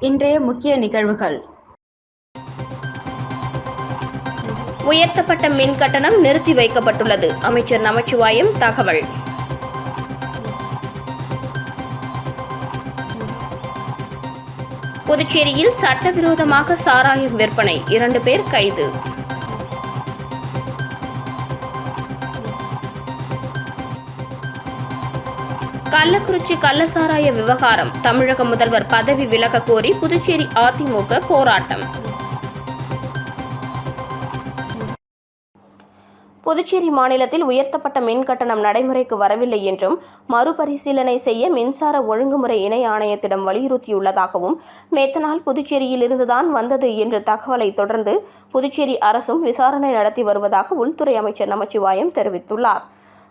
இன்றைய முக்கிய நிகழ்வுகள். உயர்த்தப்பட்ட மின் கட்டணம் நிறுத்தி வைக்கப்பட்டுள்ளது. அமைச்சர் நமச்சிவாயம் தகவல். புதுச்சேரியில் சட்டவிரோதமாக சாராயம் விற்பனை. இரண்டு பேர் கைது. கள்ளக்குறிச்சி கள்ளசாராய விவகாரம். தமிழக முதல்வர் பதவி விலக கோரி புதுச்சேரி அதிமுக போராட்டம். புதுச்சேரி மாநிலத்தில் உயர்த்தப்பட்ட மின் கட்டணம் நடைமுறைக்கு வரவில்லை என்றும் மறுபரிசீலனை செய்ய மின்சார ஒழுங்குமுறை இணை ஆணையத்திடம் வலியுறுத்தியுள்ளதாகவும் மெத்தனால் புதுச்சேரியில் இருந்துதான் வந்தது என்ற தகவலை தொடர்ந்து புதுச்சேரி அரசும் விசாரணை நடத்தி வருவதாக உள்துறை அமைச்சர் நமச்சிவாயம் தெரிவித்துள்ளார்.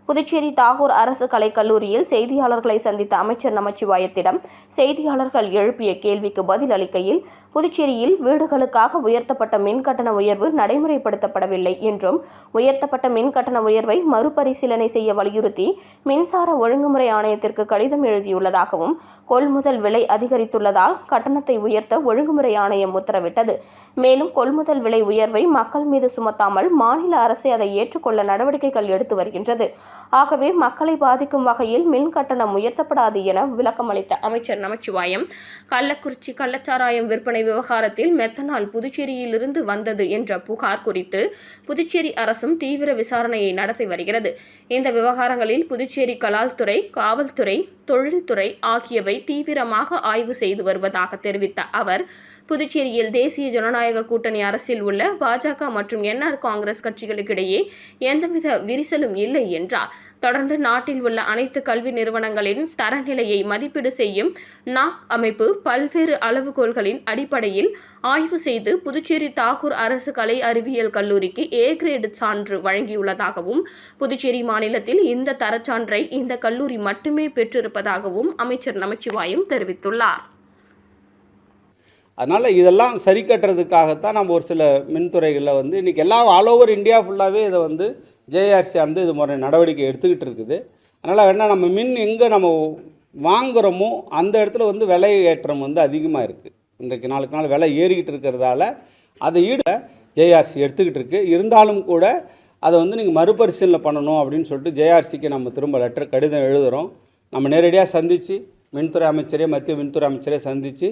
புதுச்சேரி தாகூர் அரசு கலைக்கல்லூரியில் செய்தியாளர்களை சந்தித்த அமைச்சர் நமச்சிவாயத்திடம் செய்தியாளர்கள் எழுப்பிய கேள்விக்கு பதில் அளிக்கையில் புதுச்சேரியில் வீடுகளுக்காக உயர்த்தப்பட்ட மின் கட்டண உயர்வு நடைமுறைப்படுத்தப்படவில்லை என்றும் உயர்த்தப்பட்ட மின் கட்டண உயர்வை மறுபரிசீலனை செய்ய வலியுறுத்தி மின்சார ஒழுங்குமுறை ஆணையத்திற்கு கடிதம் எழுதியுள்ளதாகவும் கொள்முதல் விலை அதிகரித்துள்ளதால் கட்டணத்தை உயர்த்த ஒழுங்குமுறை ஆணையம் உத்தரவிட்டது. மேலும் கொள்முதல் விலை உயர்வை மக்கள் மீது சுமத்தாமல் மாநில அரசு அதை ஏற்றுக்கொள்ள நடவடிக்கைகள் எடுத்து வருகின்றது. ஆகவே மக்களை பாதிக்கும் வகையில் மின் கட்டணம் உயர்த்தப்படாது என விளக்கமளித்த அமைச்சர் நமச்சிவாயம். கள்ளக்குறிச்சி கள்ளச்சாராயம் விற்பனை விவகாரத்தில் மெத்தனால் புதுச்சேரியிலிருந்து வந்தது என்ற புகார் குறித்து புதுச்சேரி அரசும் தீவிர விசாரணையை நடத்தி வருகிறது. இந்த விவகாரங்களில் புதுச்சேரி கலால்துறை காவல்துறை தொழில்துறை ஆகியவை தீவிரமாக ஆய்வு செய்து வருவதாக தெரிவித்த அவர் புதுச்சேரியில் தேசிய ஜனநாயக கூட்டணி அரசில் உள்ள பாஜக மற்றும் என்ஆர் காங்கிரஸ் கட்சிகளுக்கிடையே எந்தவித விரிசலும் இல்லை என்றார். தொடர்ந்து நாட்டில் உள்ள அனைத்து கல்வி நிறுவனங்களின் தரநிலையை மதிப்பீடு செய்யும் நாக் அமைப்பு பல்வேறு அளவுகோல்களின் அடிப்படையில் ஆய்வு செய்து புதுச்சேரி தாகூர் அரசு கலை அறிவியல் கல்லூரிக்கு ஏ கிரேடு சான்று வழங்கியுள்ளதாகவும் புதுச்சேரி மாநிலத்தில் இந்த தரச்சான்றை இந்த கல்லூரி மட்டுமே பெற்றிருப்பதாகவும் அமைச்சர் நமச்சிவாயம் தெரிவித்துள்ளார். அதனால் இதெல்லாம் சரி கட்டுறதுக்காகத்தான் நம்ம ஒரு சில மின்துறைகளில் வந்து இன்றைக்கி எல்லா ஆல் ஓவர் இந்தியா ஃபுல்லாகவே இதை வந்து ஜேஆர்சி வந்து இது மாதிரி நடவடிக்கை எடுத்துக்கிட்டு இருக்குது. அதனால் வேணால் நம்ம மின் எங்கே நம்ம வாங்குகிறோமோ அந்த இடத்துல வந்து விலை ஏற்றம் வந்து அதிகமாக இருக்குது இன்றைக்கு நாளுக்கு நாள் விலை ஏறிக்கிட்டு இருக்கிறதால அதை ஈட ஜேஆர்சி எடுத்துக்கிட்டு இருக்குது இருந்தாலும் கூட அதை வந்து நீங்கள் மறுபரிசீலனை பண்ணணும் அப்படின்னு சொல்லிட்டு ஜேஆர்சிக்கு நம்ம திரும்ப லெட்டர் கடிதம் எழுதுகிறோம் நம்ம நேரடியாக சந்தித்து மின்துறை அமைச்சரே மத்திய மின்துறை அமைச்சரே சந்தித்து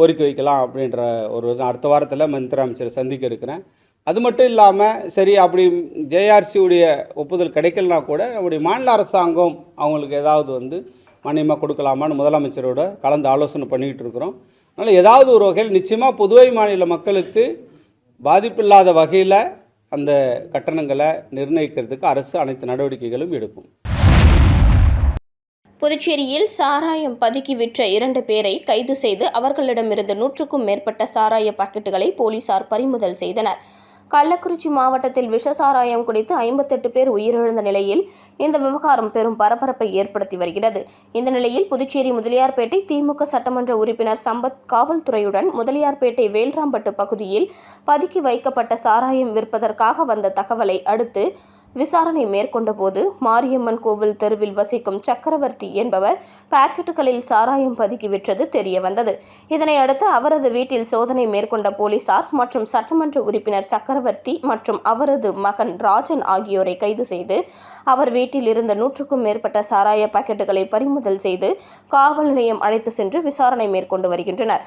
கோரிக்கை வைக்கலாம் அப்படின்ற ஒரு இது. அடுத்த வாரத்தில் மந்திர அமைச்சரை சந்திக்க இருக்கிறேன். அது மட்டும் இல்லாமல் சரி அப்படி ஜேஆர்சி உடைய ஒப்புதல் கிடைக்கலனா கூட நம்முடைய மாநில அரசாங்கம் அவங்களுக்கு ஏதாவது வந்து மானியமாக கொடுக்கலாமான்னு முதலமைச்சரோட கலந்து ஆலோசனை பண்ணிக்கிட்டு இருக்கிறோம். அதனால் ஏதாவது ஒரு வகையில் நிச்சயமாக புதுவை மாநில மக்களுக்கு பாதிப்பில்லாத வகையில் அந்த கட்டணங்களை நிர்ணயிக்கிறதுக்கு அரசு அனைத்து நடவடிக்கைகளும் எடுக்கும். புதுச்சேரியில் சாராயம் பதுக்கி விற்ற இரண்டு பேரை கைது செய்து அவர்களிடமிருந்து நூற்றுக்கும் மேற்பட்ட சாராய பாக்கெட்டுகளை போலீசார் பறிமுதல் செய்தனர். கள்ளக்குறிச்சி மாவட்டத்தில் விஷ சாராயம் குடித்து ஐம்பத்தெட்டு பேர் உயிரிழந்த நிலையில் இந்த விவகாரம் பெரும் பரபரப்பை ஏற்படுத்தி வருகிறது. இந்த நிலையில் புதுச்சேரி முதலியார்பேட்டை திமுக சட்டமன்ற உறுப்பினர் சம்பத் காவல்துறையுடன் முதலியார்பேட்டை வேல்ராம்பட்டு பகுதியில் பதுக்கி வைக்கப்பட்ட சாராயம் விற்பதற்காக வந்த தகவலை அடுத்து விசாரணை மேற்கொண்டபோது மாரியம்மன் கோவில் தெருவில் வசிக்கும் சக்கரவர்த்தி என்பவர் பாக்கெட்டுகளில் சாராயம் பதுக்கி விற்றது தெரிய வந்தது இதனை அடுத்து அவரது வீட்டில் சோதனை மேற்கொண்ட போலீசார் மற்றும் சட்டமன்ற உறுப்பினர் சக்கரவர்த்தி மற்றும் அவரது மகன் ராஜன் ஆகியோரை கைது செய்து அவர் வீட்டில் இருந்த நூற்றுக்கும் மேற்பட்ட சாராய பாக்கெட்டுகளை பறிமுதல் செய்து காவல் நிலையம் அழைத்து சென்று விசாரணை மேற்கொண்டு வருகின்றனர்.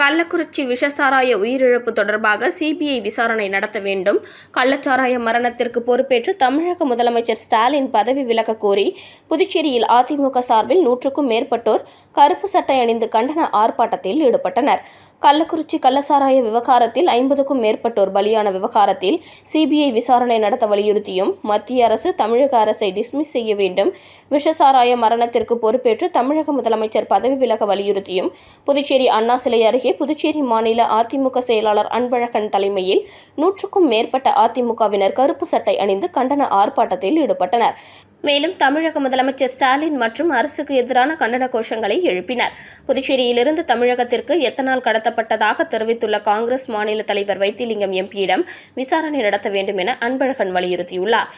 கள்ளக்குறிச்சி விஷசாராய உயிரிழப்பு தொடர்பாக சிபிஐ விசாரணை நடத்த வேண்டும். கள்ளச்சாராய மரணத்திற்கு பொறுப்பேற்று தமிழக முதலமைச்சர் ஸ்டாலின் பதவி விலக கோரி புதுச்சேரியில் அதிமுக சார்பில் நூற்றுக்கும் மேற்பட்டோர் கருப்பு சட்டை அணிந்து கண்டன ஆர்ப்பாட்டத்தில் ஈடுபட்டனர். கள்ளக்குறிச்சி கள்ளசாராய விவகாரத்தில் ஐம்பதுக்கும் மேற்பட்டோர் பலியான விவகாரத்தில் சிபிஐ விசாரணை நடத்த வலியுறுத்தியும் மத்திய அரசு தமிழக அரசை டிஸ்மிஸ் செய்ய வேண்டும். விஷசாராய மரணத்திற்கு பொறுப்பேற்று தமிழக முதலமைச்சர் பதவி விலக வலியுறுத்தியும் புதுச்சேரி அண்ணா சிலை அருகே புதுச்சேரி மாநில அதிமுக செயலாளர் அன்பழகன் தலைமையில் நூற்றுக்கும் மேற்பட்ட அதிமுகவினர் கருப்பு சட்டை அணிந்து கண்டன ஆர்ப்பாட்டத்தில் ஈடுபட்டனர். மேலும் தமிழக முதலமைச்சர் ஸ்டாலின் மற்றும் அரசுக்கு எதிரான கண்டன கோஷங்களை எழுப்பினர். புதுச்சேரியிலிருந்து தமிழகத்திற்கு எத்தனால் கடத்தப்பட்டதாக தெரிவித்துள்ள காங்கிரஸ் மாநில தலைவர் வைத்திலிங்கம் எம்பியிடம் விசாரணை நடத்த வேண்டும் என அன்பழகன் வலியுறுத்தியுள்ளார்.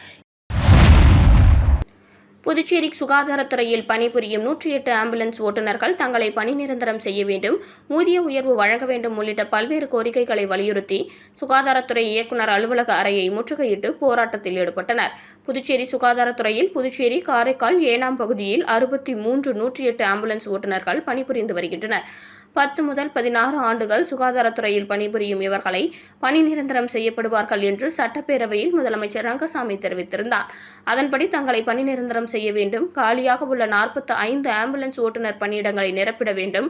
புதுச்சேரி சுகாதாரத்துறையில் பணிபுரியும் நூற்றி எட்டு ஆம்புலன்ஸ் ஓட்டுநர்கள் தங்களை பணி நிரந்தரம் செய்ய வேண்டும் ஊதிய உயர்வு வழங்க வேண்டும் உள்ளிட்ட பல்வேறு கோரிக்கைகளை வலியுறுத்தி சுகாதாரத்துறை இயக்குநர் அலுவலக அறையை முற்றுகையிட்டு போராட்டத்தில் ஈடுபட்டனர். புதுச்சேரி சுகாதாரத்துறையில் புதுச்சேரி காரைக்கால் ஏனாம் பகுதியில் அறுபத்தி மூன்று நூற்றி எட்டு ஆம்புலன்ஸ் ஓட்டுநர்கள் பணிபுரிந்து வருகின்றனர். பத்து முதல் பதினாறு ஆண்டுகள் சுகாதாரத்துறையில் பணிபுரியும் இவர்களை பணி நிரந்தரம் செய்யப்படுவார்கள் என்று சட்டப்பேரவையில் முதலமைச்சர் ரங்கசாமி தெரிவித்திருந்தார். அதன்படி தங்களை பணி நிரந்தரம் செய்ய வேண்டும். காலியாக உள்ள நாற்பத்தி ஐந்து ஆம்புலன்ஸ் ஓட்டுநர் பணியிடங்களை நிரப்பிட வேண்டும்.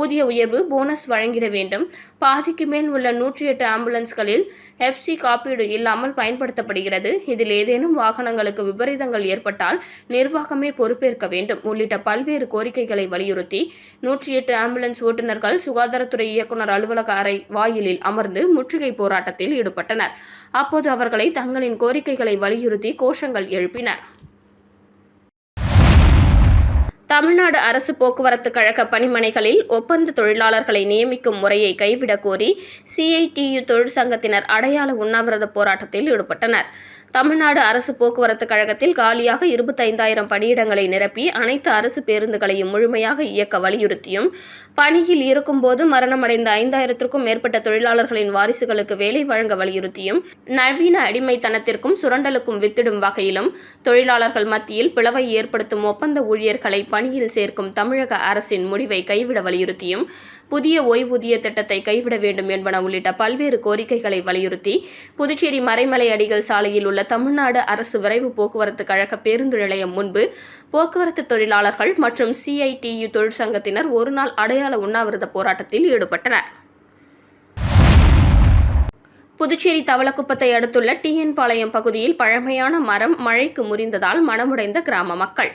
ஊதிய உயர்வு போனஸ் வழங்கிட வேண்டும். பாதிக்கு மேல் உள்ள நூற்றி எட்டு ஆம்புலன்ஸ்களில் எஃப்சி காப்பீடு இல்லாமல் பயன்படுத்தப்படுகிறது. இதில் ஏதேனும் வாகனங்களுக்கு விபரீதங்கள் ஏற்பட்டால் நிர்வாகமே பொறுப்பேற்க வேண்டும். உள்ளிட்ட பல்வேறு கோரிக்கைகளை வலியுறுத்தி நூற்றி எட்டு ஆம்புலன்ஸ் உறுப்பினர்கள் சுகாதாரத்துறை இயக்குநர் அலுவலக அறை வாயிலில் அமர்ந்து முற்றுகை போராட்டத்தில் ஈடுபட்டனர். அப்போது அவர்களை தங்களின் கோரிக்கைகளை வலியுறுத்தி கோஷங்கள் எழுப்பினர். தமிழ்நாடு அரசு போக்குவரத்து கழக பணிமனைகளில் ஒப்பந்த தொழிலாளர்களை நியமிக்கும் முறையை கைவிடக் கோரி சிஐடியு தொழிற்சங்கத்தினர் அடையாள உண்ணாவிரத போராட்டத்தில் ஈடுபட்டனர். தமிழ்நாடு அரசு போக்குவரத்து கழகத்தில் காலியாக இருபத்தைந்தாயிரம் பணியிடங்களை நிரப்பி அனைத்து அரசு பேருந்துகளையும் முழுமையாக இயக்க வலியுறுத்தியும் பணியில் இருக்கும்போது மரணமடைந்த ஐந்தாயிரத்திற்கும் மேற்பட்ட தொழிலாளர்களின் வாரிசுகளுக்கு வேலை வழங்க வலியுறுத்தியும் நவீன அடிமைத்தனத்திற்கும் சுரண்டலுக்கும் வித்திடும் வகையிலும் தொழிலாளர்கள் மத்தியில் பிளவை ஏற்படுத்தும் ஒப்பந்த ஊழியர்களை பணியில் சேர்க்கும் தமிழக அரசின் முடிவை கைவிட வலியுறுத்தியும் புதிய ஓய்வூதிய திட்டத்தை கைவிட வேண்டும் என்பன உள்ளிட்ட பல்வேறு கோரிக்கைகளை வலியுறுத்தி புதுச்சேரி மறைமலை அடிகள் சாலையில் உள்ள தமிழ்நாடு அரசு விரைவு போக்குவரத்து கழக பேருந்து நிலையம் முன்பு போக்குவரத்து தொழிலாளர்கள் மற்றும் சிஐடியு தொழிற்சங்கத்தினர் ஒருநாள் அடையாள உண்ணாவிரத போராட்டத்தில் ஈடுபட்டனர். புதுச்சேரி தவளக்குப்பத்தை அடுத்துள்ள டிஎன் பாளையம் பகுதியில் பழமையான மரம் மழைக்கு முறிந்ததால் மனமுடைந்த கிராம மக்கள்.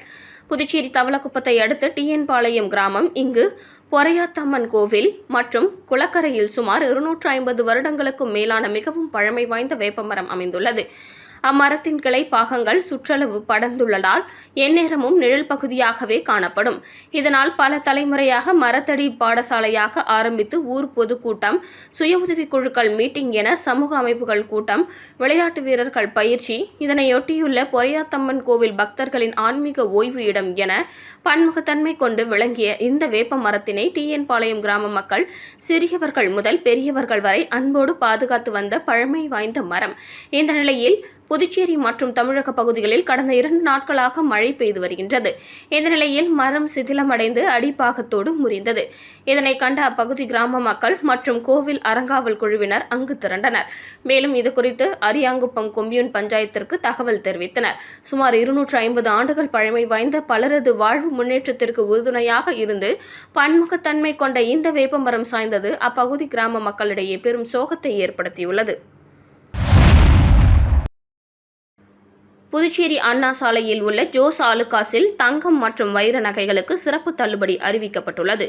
புதுச்சேரி தவளக்குப்பத்தை அடுத்து டிஎன் பாளையம் கிராமம் இங்கு பொறையாத்தம்மன் கோவில் மற்றும் குளக்கரையில் சுமார் இருநூற்று ஐம்பது வருடங்களுக்கும் மேலான மிகவும் பழமை வாய்ந்த வேப்பமரம் அமைந்துள்ளது. அம்மரத்தின் கிளை பாகங்கள் சுற்றளவு படர்ந்துள்ளதால் எந்நேரமும் நிழல் பகுதியாகவே காணப்படும். இதனால் பல தலைமுறையாக மரத்தடி பாடசாலையாக ஆரம்பித்து ஊர் பொதுக்கூட்டம் சுய உதவிக் குழுக்கள் மீட்டிங் என சமூக அமைப்புகள் கூட்டம் விளையாட்டு வீரர்கள் பயிற்சி இதனையொட்டியுள்ள பொறையாத்தம்மன் கோவில் பக்தர்களின் ஆன்மீக ஓய்வு இடம் என பன்முகத்தன்மை கொண்டு விளங்கிய இந்த வேப்ப மரத்தினை டிஎன் பாளையம் கிராம மக்கள் சிறியவர்கள் முதல் பெரியவர்கள் வரை அன்போடு பாதுகாத்து வந்த பழமை வாய்ந்த மரம். இந்த நிலையில் புதுச்சேரி மற்றும் தமிழக பகுதிகளில் கடந்த இரண்டு நாட்களாக மழை பெய்து வருகின்றது. இந்த நிலையில் மரம் சிதிலமடைந்து அடிப்பாகத்தோடு முறிந்தது. இதனை கண்ட அப்பகுதி கிராம மக்கள் மற்றும் கோவில் அறங்காவல் குழுவினர் அங்கு திரண்டனர். மேலும் இதுகுறித்து அரியாங்குப்பம் கொம்யூன் பஞ்சாயத்திற்கு தகவல் தெரிவித்தனர். சுமார் இருநூற்று ஐம்பது ஆண்டுகள் பழமை வாய்ந்த பலரது வாழ்வு முன்னேற்றத்திற்கு உறுதுணையாக இருந்து பன்முகத்தன்மை கொண்ட இந்த வேப்பமரம் சாய்ந்தது அப்பகுதி கிராம மக்களிடையே பெரும் சோகத்தை ஏற்படுத்தியுள்ளது. புதுச்சேரி அண்ணா சாலையில் உள்ள ஜோஸ் ஆலுகாஸில் தங்கம் மற்றும் வைர நகைகளுக்கு சிறப்பு தள்ளுபடி அறிவிக்கப்பட்டுள்ளது.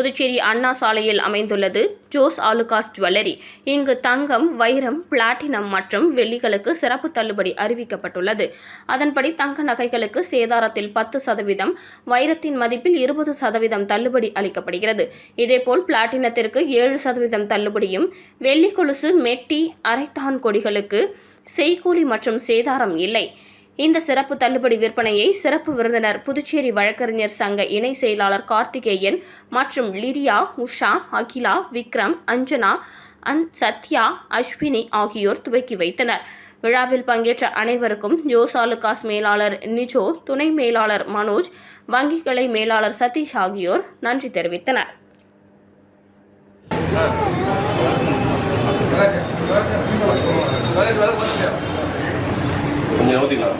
புதுச்சேரி அண்ணா சாலையில் அமைந்துள்ளது. ஜோஸ் ஆலுகாஸ் ஜுவல்லரி. இங்கு தங்கம் வைரம் பிளாட்டினம் மற்றும் வெள்ளிகளுக்கு சிறப்பு தள்ளுபடி அறிவிக்கப்பட்டுள்ளது. அதன்படி தங்க நகைகளுக்கு சேதாரத்தில் பத்து சதவீதம் வைரத்தின் மதிப்பில் இருபது சதவீதம் தள்ளுபடி அளிக்கப்படுகிறது. இதேபோல் பிளாட்டினத்திற்கு ஏழு சதவீதம் தள்ளுபடியும் வெள்ளி கொலுசு மெட்டி அரைத்தான் கொடிகளுக்கு செய்கூலி மற்றும் சேதாரம் இல்லை. இந்த சிறப்பு தள்ளுபடி விற்பனையை சிறப்பு விருந்தினர் புதுச்சேரி வழக்கறிஞர் சங்க இணை செயலாளர் கார்த்திகேயன் மற்றும் லிடியா உஷா அகிலா விக்ரம் அஞ்சனா அன் சத்யா அஸ்வினி ஆகியோர் துவக்கி வைத்தனர். விழாவில் பங்கேற்ற அனைவருக்கும் ஜோசாலுகாஸ் மேலாளர் நிஜோ துணை மேலாளர் மனோஜ் வங்கி கிளை மேலாளர் சதீஷ் ஆகியோர் நன்றி தெரிவித்தனர். கொஞ்சம்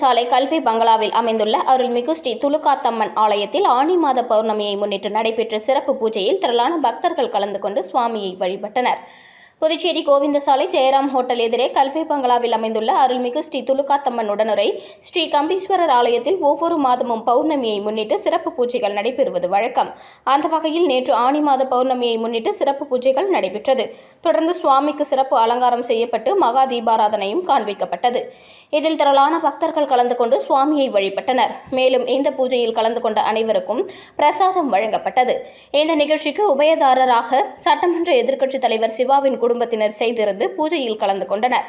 சாலை கல்வி பங்களாவில் அமைந்துள்ள அருள்மிகு ஸ்ரீ துலுக்காத்தம்மன் ஆலயத்தில் ஆனி மாத பௌர்ணமியை முன்னிட்டு நடைபெற்ற சிறப்பு பூஜையில் திரளான பக்தர்கள் கலந்து கொண்டு சுவாமியை வழிபட்டனர். புதுச்சேரி கோவிந்தசாலை ஜெயராம் ஹோட்டல் எதிரே கல்வி பங்களாவில் அமைந்துள்ள அருள்மிகு ஸ்ரீ துலுக்காத்தம்மன் உடனுரை ஸ்ரீ கம்பீஸ்வரர் ஆலயத்தில் ஒவ்வொரு மாதமும் பௌர்ணமியை முன்னிட்டு சிறப்பு பூஜைகள் நடைபெறுவது வழக்கம். அந்த வகையில் நேற்று ஆனி மாத பௌர்ணமியை முன்னிட்டு சிறப்பு பூஜைகள் நடைபெற்றது. தொடர்ந்து சுவாமிக்கு சிறப்பு அலங்காரம் செய்யப்பட்டு மகா தீபாராதனையும் காண்பிக்கப்பட்டது. இதில் திரளான பக்தர்கள் கலந்து கொண்டு சுவாமியை வழிபட்டனர். மேலும் இந்த பூஜையில் கலந்து கொண்ட அனைவருக்கும் பிரசாதம் வழங்கப்பட்டது. இந்த நிகழ்ச்சிக்கு உபயதாரராக சட்டமன்ற எதிர்க்கட்சித் தலைவர் சிவாவின் குடும்பத்தினர் செய்திருந்து பூஜையில் கலந்து கொண்டனர்.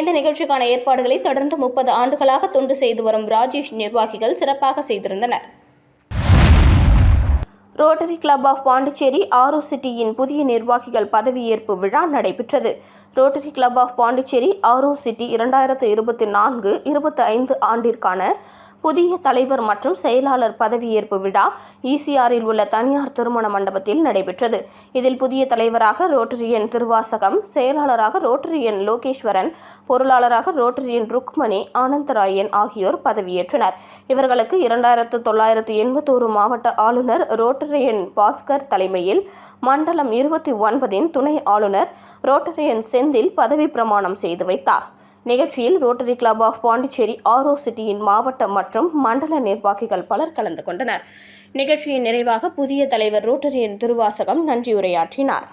இந்த நிகழ்ச்சிக்கான ஏற்பாடுகளை தொடர்ந்து முப்பது ஆண்டுகளாக தொண்டு செய்து வரும் ராஜேஷ் நிர்வாகிகள் சிறப்பாக செய்திருந்தனர். Rotary club of Pondicherry Auro சிட்டியின் புதிய நிர்வாகிகள் பதவியேற்பு விழா நடைபெற்றது. Rotary club of Pondicherry Auro city இரண்டாயிரத்து இருபத்தி நான்கு இருபத்தி ஐந்து ஆண்டிற்கான புதிய தலைவர் மற்றும் செயலாளர் பதவியேற்பு விழா ஈசிஆரில் உள்ள தனியார் திருமண மண்டபத்தில் நடைபெற்றது. இதில் புதிய தலைவராக ரோட்டரியன் திருவாசகம் செயலாளராக ரோட்டரியன் லோகேஸ்வரன் பொருளாளராக ரோட்டரியன் ருக்மணி ஆனந்தராயன் ஆகியோர் பதவியேற்றனர். இவர்களுக்கு இரண்டாயிரத்து தொள்ளாயிரத்து எண்பத்தோரு மாவட்ட ஆளுநர் ரோட்டரியன் பாஸ்கர் தலைமையில் மண்டலம் இருபத்தி ஒன்பதின் துணை ஆளுநர் ரோட்டரியன் செந்தில் பதவி பிரமாணம் செய்து வைத்தார். நிகழ்ச்சியில் Rotary club of Pondicherry Auro சிட்டியின் மாவட்ட மற்றும் மண்டல நிர்வாகிகள் பலர் கலந்து கொண்டனர். நிகழ்ச்சியின் நிறைவாக புதிய தலைவர் ரோட்டரியின் திருவாசகம் நன்றியுரையாற்றினார்.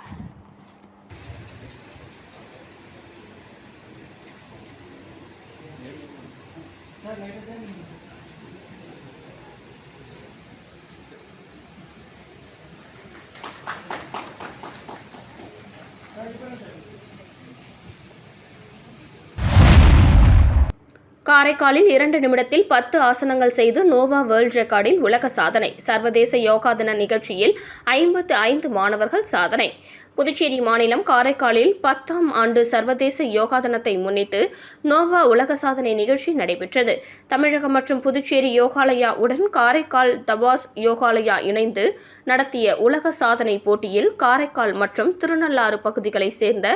காரைக்காலில் இரண்டு நிமிடத்தில் பத்து ஆசனங்கள் செய்து நோவா வேர்ல்ட் ரெக்கார்டில் உலக சாதனை. சர்வதேச யோகா தின நிகழ்ச்சியில் ஐம்பத்து ஐந்து மாணவர்கள் சாதனை. புதுச்சேரி மாநிலம் காரைக்காலில் பத்தாம் ஆண்டு சர்வதேச யோகா தினத்தை முன்னிட்டு நோவா உலக சாதனை நிகழ்ச்சி நடைபெற்றது. தமிழகம் மற்றும் புதுச்சேரி யோகாலயா உடன் காரைக்கால் தபாஸ் யோகாலயா இணைந்து நடத்திய உலக சாதனை போட்டியில் காரைக்கால் மற்றும் திருநள்ளாறு பகுதிகளைச் சேர்ந்த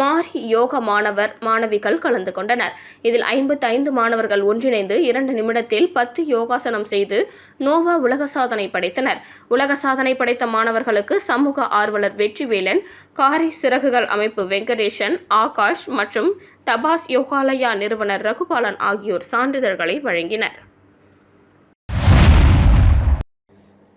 மாரி யோக மாணவர் மாணவிகள் கலந்து கொண்டனர். இதில் ஐம்பத்தி ஐந்து மாணவர்கள் ஒன்றிணைந்து இரண்டு நிமிடத்தில் பத்து யோகாசனம் செய்து நோவா உலக சாதனை படைத்தனர். உலக சாதனை படைத்த மாணவர்களுக்கு சமூக ஆர்வலர் வெற்றிவேலன் காரை சிறகுகள் அமைப்பு வெங்கடேஷன் ஆகாஷ் மற்றும் தபாஸ் யோகாலயா நிறுவனர் ரகுபாலன் ஆகியோர் சான்றிதழ்களை வழங்கினர்.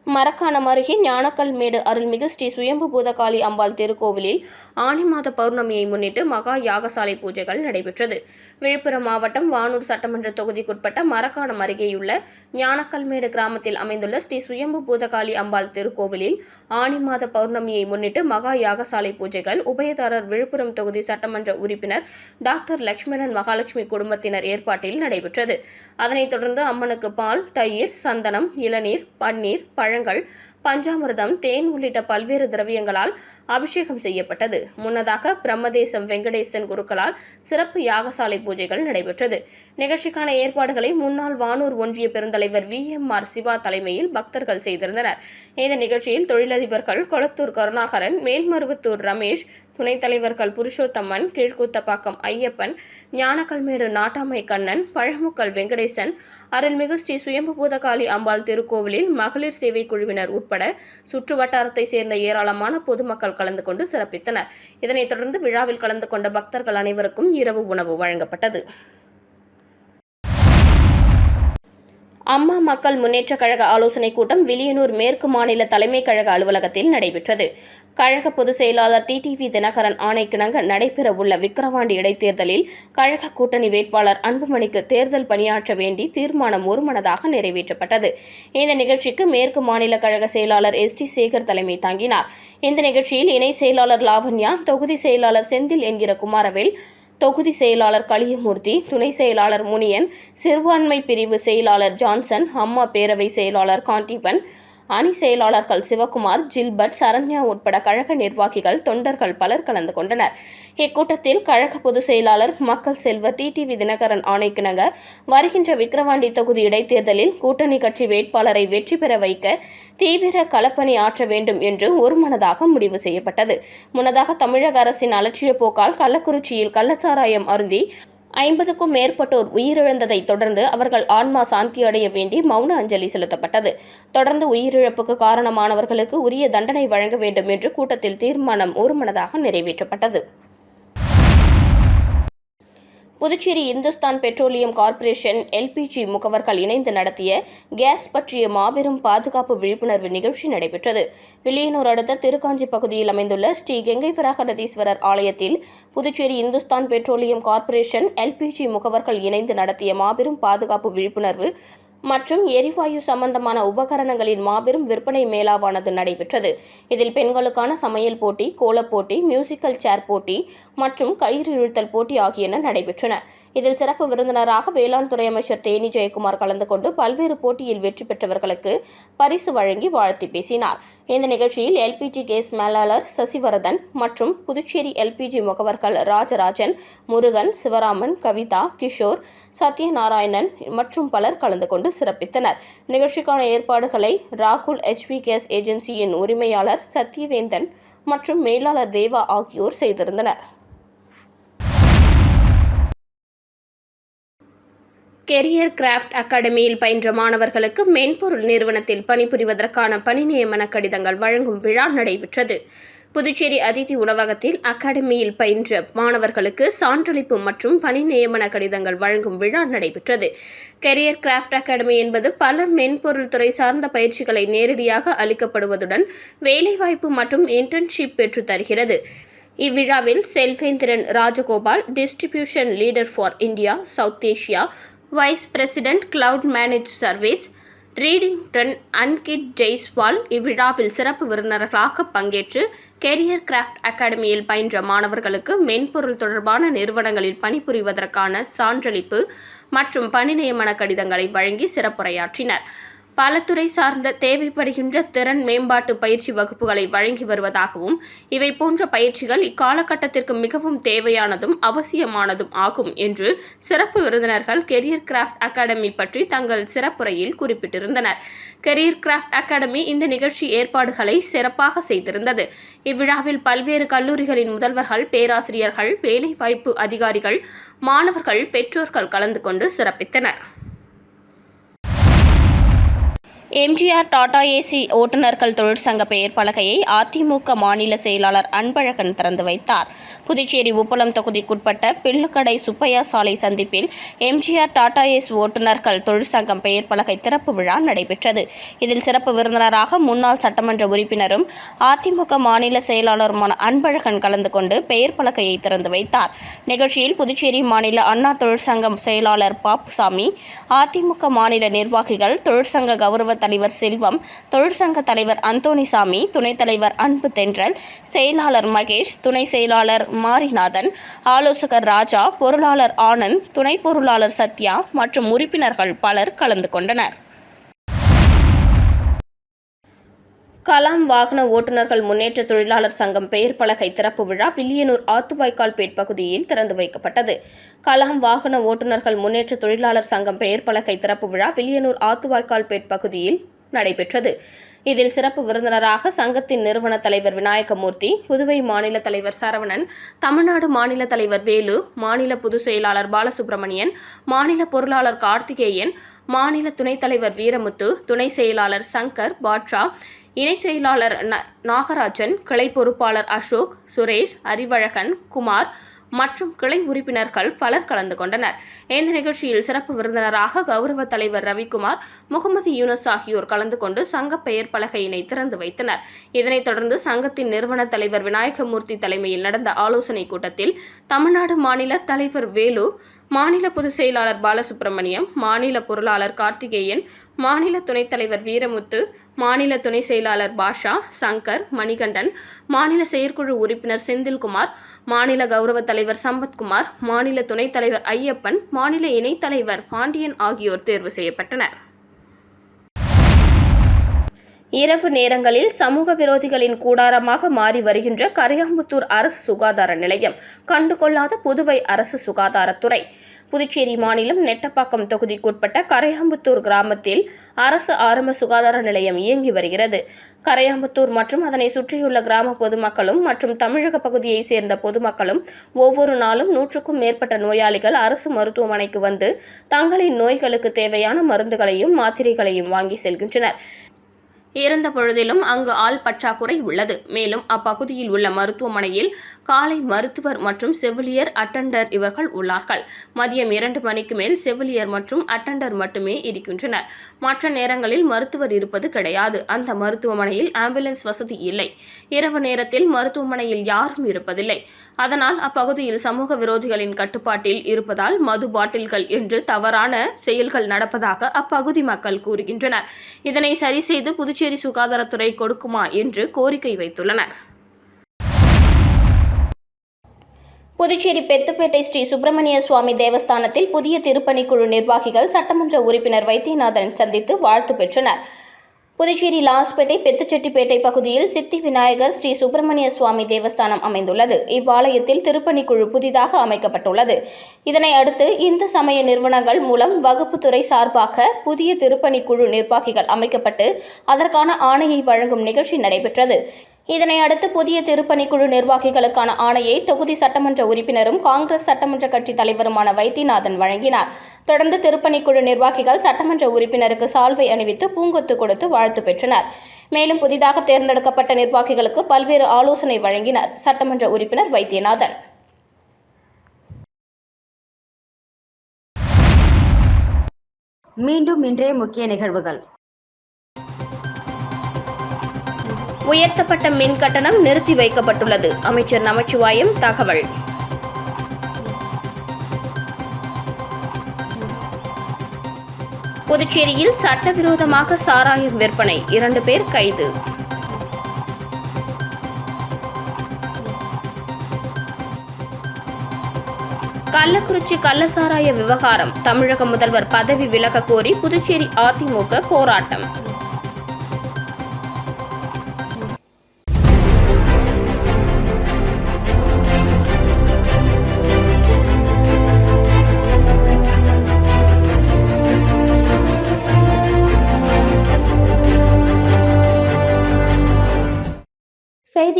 மரக்காணம் அருகே ஞானக்கல்மேடு அருள்மிகு ஸ்ரீ சுயம்பு பூதகாளி அம்பாள் திருக்கோவிலில் ஆனி மாத பௌர்ணமியை முன்னிட்டு மகா யாகசாலை பூஜைகள் நடைபெற்றது. விழுப்புரம் மாவட்டம் வானூர் சட்டமன்ற தொகுதிக்குட்பட்ட மரக்காணம் அருகேயுள்ள ஞானக்கல்மேடு கிராமத்தில் அமைந்துள்ள ஸ்ரீ சுயம்பு பூதகாளி அம்பாள் திருக்கோவிலில் ஆனி மாத பௌர்ணமியை முன்னிட்டு மகா யாகசாலை பூஜைகள் உபயதாரர் விழுப்புரம் தொகுதி சட்டமன்ற உறுப்பினர் டாக்டர் லட்சுமணன் மகாலட்சுமி குடும்பத்தினர் ஏற்பாட்டில் நடைபெற்றது. அதனைத் தொடர்ந்து அம்மனுக்கு பால் தயிர் சந்தனம் இளநீர் பன்னீர் பழ பழங்கள் பஞ்சாமிர்தம் தேன் உள்ளிட்ட பல்வேறு திரவியங்களால் அபிஷேகம் செய்யப்பட்டது. முன்னதாக பிரம்மதேசம் வெங்கடேசன் குருக்களால் சிறப்பு யாகசாலை பூஜைகள் நடைபெற்றது. நிகழ்ச்சிக்கான ஏற்பாடுகளை முன்னாள் வானூர் ஒன்றிய பெருந்தலைவர் வி. எம். ஆர். சிவா தலைமையில் பக்தர்கள் செய்திருந்தனர். இந்த நிகழ்ச்சியில் தொழிலதிபர்கள் கொளத்தூர் கருணாகரன் மேல்மருவத்தூர் ரமேஷ் துணைத் தலைவர்கள் புருஷோத்தம்மன் கீழ்கூத்தப்பாக்கம் ஐயப்பன் ஞானக்கல்மேடு நாட்டாமை கண்ணன் பழமுக்கல் வெங்கடேசன் அருள்மிகு ஸ்ரீ சுயம்புபூதகாளி அம்பாள் திருக்கோவிலில் மகளிர் சேவை குழுவினர் உட்பட சுற்று வட்டாரத்தை சேர்ந்த ஏராளமான பொதுமக்கள் கலந்து கொண்டு சிறப்பித்தனர். இதனைத் தொடர்ந்து விழாவில் கலந்து கொண்ட பக்தர்கள் அனைவருக்கும் இரவு உணவு வழங்கப்பட்டது. அம்மா மக்கள் முன்னேற்றக் கழக ஆலோசனைக் கூட்டம் வில்லியனூர் மேற்கு மாநில தலைமைக் கழக அலுவலகத்தில் நடைபெற்றது. கழக பொதுச் செயலாளர் டிடிவி தினகரன் ஆணைக்கிணங்க நடைபெறவுள்ள விக்கிரவாண்டி இடைத்தேர்தலில் கழக கூட்டணி வேட்பாளர் அன்புமணிக்கு தேர்தல் பணியாற்ற வேண்டி தீர்மானம் ஒருமனதாக நிறைவேற்றப்பட்டது. இந்த நிகழ்ச்சிக்கு மேற்கு மாநில கழக செயலாளர் எஸ் டி சேகர் தலைமை தாங்கினார். இந்த நிகழ்ச்சியில் இணை செயலாளர் லாவண்யா தொகுதி செயலாளர் செந்தில் என்கிற குமாரவேல் தொகுதி செயலாளர் கலியமூர்த்தி துணை செயலாளர் முனியன் சிறுபான்மை பிரிவு செயலாளர் ஜான்சன் அம்மா பேரவை செயலாளர் காண்டிபன் அணி செயலாளர்கள் சிவகுமார் ஜில்பர்ட் சரண்யா உட்பட கழக நிர்வாகிகள் தொண்டர்கள் பலர் கலந்து கொண்டனர். இக்கூட்டத்தில் கழக பொதுச் செயலாளர் மக்கள் செல்வர் டிடிவி தினகரன் ஆணைக்கிணங்க வருகின்ற விக்கிரவாண்டி தொகுதி இடைத்தேர்தலில் கூட்டணி கட்சி வேட்பாளரை வெற்றி பெற வைக்க தீவிர களப்பணி ஆற்ற வேண்டும் என்று ஒருமனதாக முடிவு செய்யப்பட்டது. முன்னதாக தமிழக அரசின் அலட்சிய போக்கால் கள்ளக்குறிச்சியில் கள்ளச்சாராயம் அருந்தி ஐம்பதுக்கும் மேற்பட்டோர் உயிரிழந்ததை தொடர்ந்து அவர்கள் ஆன்மா சாந்தி அடைய வேண்டி மௌன அஞ்சலி செலுத்தப்பட்டது. தொடர்ந்து உயிரிழப்புக்கு காரணமானவர்களுக்கு உரிய தண்டனை வழங்க வேண்டும் என்று கூட்டத்தில் தீர்மானம் ஒருமனதாக நிறைவேற்றப்பட்டது. Puducherry Hindustan petroleum corporation LPG முகவர்கள் இணைந்து நடத்திய கேஸ் பற்றிய மாபெரும் பாதுகாப்பு விழிப்புணர்வு நிகழ்ச்சி நடைபெற்றது. வில்லியனூர் அடுத்த திருக்காஞ்சி பகுதியில் அமைந்துள்ள ஸ்ரீ கங்கை வரகநதீஸ்வரர் ஆலயத்தில் Puducherry Hindustan petroleum corporation LPG முகவர்கள் இணைந்து நடத்திய மாபெரும் பாதுகாப்பு விழிப்புணர்வு மற்றும் எரிவாயு சம்பந்தமான உபகரணங்களின் மாபெரும் விற்பனை மேளாவானது நடைபெற்றது. இதில் பெண்களுக்கான சமையல் போட்டி கோலப் போட்டி மியூசிக்கல் சேர் போட்டி மற்றும் கயிறு இழுத்தல் போட்டி ஆகியன நடைபெற்றன. இதில் சிறப்பு விருந்தினராக வேளாண் துறை அமைச்சர் தேனி ஜெயக்குமார் கலந்து கொண்டு பல்வேறு போட்டியில் வெற்றி பெற்றவர்களுக்கு பரிசு வழங்கி வாழ்த்தி பேசினார். இந்த நிகழ்ச்சியில் எல்பிஜி கேஸ் மேலாளர் சசிவரதன் மற்றும் புதுச்சேரி எல்பிஜி முகவர்கள் ராஜராஜன் முருகன் சிவராமன் கவிதா கிஷோர் சத்யநாராயணன் மற்றும் பலர் கலந்து கொண்டு சிறப்பித்தனர். நிகழ்ச்சிக்கான ஏற்பாடுகளை ராகுல் ஹெச்பி கேஸ் ஏஜென்சியின் உரிமையாளர் சத்யவேந்தன் மற்றும் மேலாளர் தேவா ஆகியோர் செய்திருந்தனர். கெரியர் கிராஃப்ட் அகாடமியில் பயின்ற மாணவர்களுக்கு மென்பொருள் நிறுவனத்தில் பணிபுரிவதற்கான பணி நியமன கடிதங்கள் வழங்கும் விழா நடைபெற்றது. புதுச்சேரி அதிதி உணவகத்தில் அகாடமியில் பயின்ற மாணவர்களுக்கு சான்றளிப்பு மற்றும் பணி நியமன கடிதங்கள் வழங்கும் விழா நடைபெற்றது. கெரியர் கிராஃப்ட் அகாடமி என்பது பல மென்பொருள் துறை சார்ந்த பயிற்சிகளை நேரடியாக அளிக்கப்படுவதுடன் வேலைவாய்ப்பு மற்றும் இன்டர்ன்ஷிப் பெற்று தருகிறது. இவ்விழாவில் Selvendran Rajagopal distribution leader for India South Asia vice president cloud manage service Redington Ankit Jaiswal இவ்விழாவில் சிறப்பு விருந்தினர்களாக பங்கேற்று கெரியர் கிராஃப்ட் அகாடமியில் பயின்ற மாணவர்களுக்கு மென்பொருள் தொடர்பான நிறுவனங்களில் பணிபுரிவதற்கான சான்றளிப்பு மற்றும் பணி நியமன கடிதங்களை வழங்கி சிறப்புரையாற்றினர். பல துறை சார்ந்த தேவைப்படுகின்ற திறன் மேம்பாட்டு பயிற்சி வகுப்புகளை வழங்கி வருவதாகவும் இவை போன்ற பயிற்சிகள் இக்காலகட்டத்திற்கு மிகவும் தேவையானதும் அவசியமானதும் ஆகும் என்று சிறப்பு விருந்தினர்கள் கெரியர் கிராஃப்ட் அகாடமி பற்றி தங்கள் சிறப்புரையில் குறிப்பிட்டிருந்தனர். கெரியர் கிராஃப்ட் அகாடமி இந்த நிகழ்ச்சி ஏற்பாடுகளை சிறப்பாக செய்திருந்தது. இவ்விழாவில் பல்வேறு கல்லூரிகளின் முதல்வர்கள் பேராசிரியர்கள் வேலைவாய்ப்பு அதிகாரிகள் மாணவர்கள் பெற்றோர்கள் கலந்து கொண்டு சிறப்பித்தனர். எம்ஜிஆர் டாடா ஏசி ஓட்டுநர்கள் தொழிற்சங்க பெயர் பலகையை அதிமுக மாநில செயலாளர் அன்பழகன் திறந்து வைத்தார். புதுச்சேரி உப்பளம் தொகுதிக்குட்பட்ட பில்லுக்கடை சுப்பையா சாலை சந்திப்பில் எம்ஜிஆர் டாடா ஏசி ஓட்டுநர்கள் தொழிற்சங்கம் பெயர் பலகை திறப்பு விழா நடைபெற்றது. இதில் சிறப்பு விருந்தினராக முன்னாள் சட்டமன்ற உறுப்பினரும் அதிமுக மாநில செயலாளருமான அன்பழகன் கலந்து கொண்டு பெயர் பலகையை திறந்து வைத்தார். நிகழ்ச்சியில் புதுச்சேரி மாநில அண்ணா தொழிற்சங்கம் செயலாளர் பாப்புசாமி அதிமுக மாநில நிர்வாகிகள் தொழிற்சங்க கௌரவ தலைவர் செல்வம் தொழிற்சங்க தலைவர் அந்தோணிசாமி துணைத் தலைவர் அன்பு தென்றல் செயலாளர் மகேஷ் துணை செயலாளர் மாரிநாதன் ஆலோசகர் ராஜா பொருளாளர் ஆனந்த் துணை பொருளாளர் சத்யா மற்றும் உறுப்பினர்கள் பலர் கலந்து கொண்டனர். கலாம் வாகன ஓட்டுநர்கள் முன்னேற்ற தொழிலாளர் சங்கம் பெயர் பலகை திறப்பு விழா வில்லியனூர் ஆத்துவாய்க்கால்பேட் பகுதியில் திறந்து வைக்கப்பட்டது. கலாம் வாகன ஓட்டுநர்கள் முன்னேற்ற தொழிலாளர் சங்கம் பெயர் பலகை திறப்பு விழா வில்லியனூர் ஆத்துவாய்க்கால்பேட் பகுதியில் நடைபெற்றது. இதில் சிறப்பு விருந்தினராக சங்கத்தின் நிறுவன தலைவர் விநாயகமூர்த்தி புதுவை மாநில தலைவர் சரவணன் தமிழ்நாடு மாநில தலைவர் வேலு மாநில பொதுச் செயலாளர் பாலசுப்ரமணியன் மாநில பொருளாளர் கார்த்திகேயன் மாநில துணைத் தலைவர் வீரமுத்து துணை செயலாளர் சங்கர் பாட்ஷா இணை செயலாளர் ந- நாகராஜன் கிளை பொறுப்பாளர் அசோக் சுரேஷ் அறிவழகன் குமார் மற்றும் கிளை உறுப்பினர்கள் பலர் கலந்து கொண்டனர். இந்த நிகழ்ச்சியில் சிறப்பு விருந்தினராக கௌரவ தலைவர் ரவிக்குமார் முகமது யூனஸ் ஆகியோர் கலந்து கொண்டு சங்க பெயர் பலகையினை திறந்து வைத்தனர். இதனைத் தொடர்ந்து சங்கத்தின் நிறுவன தலைவர் விநாயகமூர்த்தி தலைமையில் நடந்த ஆலோசனைக் கூட்டத்தில் தமிழ்நாடு மாநில தலைவர் வேலு மாநில பொதுச் செயலாளர் பாலசுப்ரமணியம் மாநில பொருளாளர் கார்த்திகேயன் மாநில துணைத் தலைவர் வீரமுத்து மாநில துணை செயலாளர் பாஷா சங்கர் மணிகண்டன் மாநில செயற்குழு உறுப்பினர் செந்தில்குமார் மாநில கௌரவ தலைவர் சம்பத்குமார் மாநில துணைத் தலைவர் ஐயப்பன் மாநில இணைத் தலைவர் பாண்டியன் ஆகியோர் தேர்வு செய்யப்பட்டனர். இரவு நேரங்களில் சமூக விரோதிகளின் கூடாரமாக மாறி வருகின்ற கரையாம்புத்தூர் அரசு சுகாதார நிலையம் கண்டுகொள்ளாத புதுவை அரசு சுகாதாரத்துறை புதுச்சேரி மாநிலம் நெட்டப்பாக்கம் தொகுதிக்குட்பட்ட கரையாம்புத்தூர் கிராமத்தில் அரசு ஆரம்ப சுகாதார நிலையம் இயங்கி வருகிறது. கரையாம்புத்தூர் மற்றும் அதனை சுற்றியுள்ள கிராம பொதுமக்களும் மற்றும் தமிழக பகுதியைச் சேர்ந்த பொதுமக்களும் ஒவ்வொரு நாளும் நூற்றுக்கும் மேற்பட்ட நோயாளிகள் அரசு மருத்துவமனைக்கு வந்து தங்களின் நோய்களுக்கு தேவையான மருந்துகளையும் மாத்திரைகளையும் வாங்கி செல்கின்றனர். இருந்த பொழுதிலும் அங்கு ஆள் பற்றாக்குறை உள்ளது. மேலும் அப்பகுதியில் உள்ள மருத்துவமனையில் காலை மருத்துவர் மற்றும் செவிலியர் அட்டண்டர் இவர்கள் உள்ளார்கள். மதியம் இரண்டு மணிக்கு மேல் செவிலியர் மற்றும் அட்டண்டர் மட்டுமே இருக்கின்றனர். மற்ற நேரங்களில் மருத்துவர் இருப்பது கிடையாது. அந்த மருத்துவமனையில் ஆம்புலன்ஸ் வசதி இல்லை. இரவு நேரத்தில் மருத்துவமனையில் யாரும் இருப்பதில்லை. அதனால் அப்பகுதியில் சமூக விரோதிகளின் கட்டுப்பாட்டில் இருப்பதால் மது பாட்டில்கள் என்று தவறான செயல்கள் நடப்பதாக அப்பகுதி மக்கள் கூறுகின்றனர். இதனை சரி செய்து புதுச்சேரி சுகாதாரத்துறை கொடுக்குமா என்று கோரிக்கை வைத்துள்ளனர். புதுச்சேரி பெத்துப்பேட்டை ஸ்ரீ சுப்பிரமணிய சுவாமி தேவஸ்தானத்தில் புதிய திருப்பணிக்குழு நிர்வாகிகள் சட்டமன்ற உறுப்பினர் வைத்தியநாதன் சந்தித்து வாழ்த்து பெற்றனர். புதுச்சேரி லாஸ்பேட்டை பெத்துச்செட்டிப்பேட்டை பகுதியில் சித்தி விநாயகர் ஸ்ரீ சுப்பிரமணிய சுவாமி தேவஸ்தானம் அமைந்துள்ளது. இவ்வாலயத்தில் திருப்பணிக்குழு புதிதாக அமைக்கப்பட்டுள்ளது. இதனை அடுத்து இந்து சமய நிறுவனங்கள் மூலம் வகுப்புத்துறை சார்பாக புதிய திருப்பணிக்குழு நிர்வாகிகள் அமைக்கப்பட்டு அதற்கான ஆணையை வழங்கும் நிகழ்ச்சி நடைபெற்றது. இதனை அடுத்து புதிய திருப்பணிக்குழு நிர்வாகிகளுக்கான ஆணையை தொகுதி சட்டமன்ற உறுப்பினரும் காங்கிரஸ் சட்டமன்ற கட்சி தலைவருமான வைத்தியநாதன் வழங்கினார். தொடர்ந்து திருப்பணிக்குழு நிர்வாகிகள் சட்டமன்ற உறுப்பினருக்கு சால்வை அணிவித்து பூங்கொத்து கொடுத்து வாழ்த்து பெற்றனர். மேலும் புதிதாக தேர்ந்தெடுக்கப்பட்ட நிர்வாகிகளுக்கு பல்வேறு ஆலோசனை வழங்கினார் சட்டமன்ற உறுப்பினர் வைத்தியநாதன். மீண்டும் இன்றைய முக்கிய நிகழ்வுகள். உயர்த்தப்பட்ட மின் கட்டணம் நிறுத்தி வைக்கப்பட்டுள்ளது. அமைச்சர் நமச்சிவாயம் தகவல். புதுச்சேரியில் சட்டவிரோதமாக சாராயம் விற்பனை. இரண்டு பேர் கைது. கள்ளக்குறிச்சி கள்ளசாராய விவகாரம். தமிழக முதல்வர் பதவி விலக கோரி புதுச்சேரி அதிமுக போராட்டம்.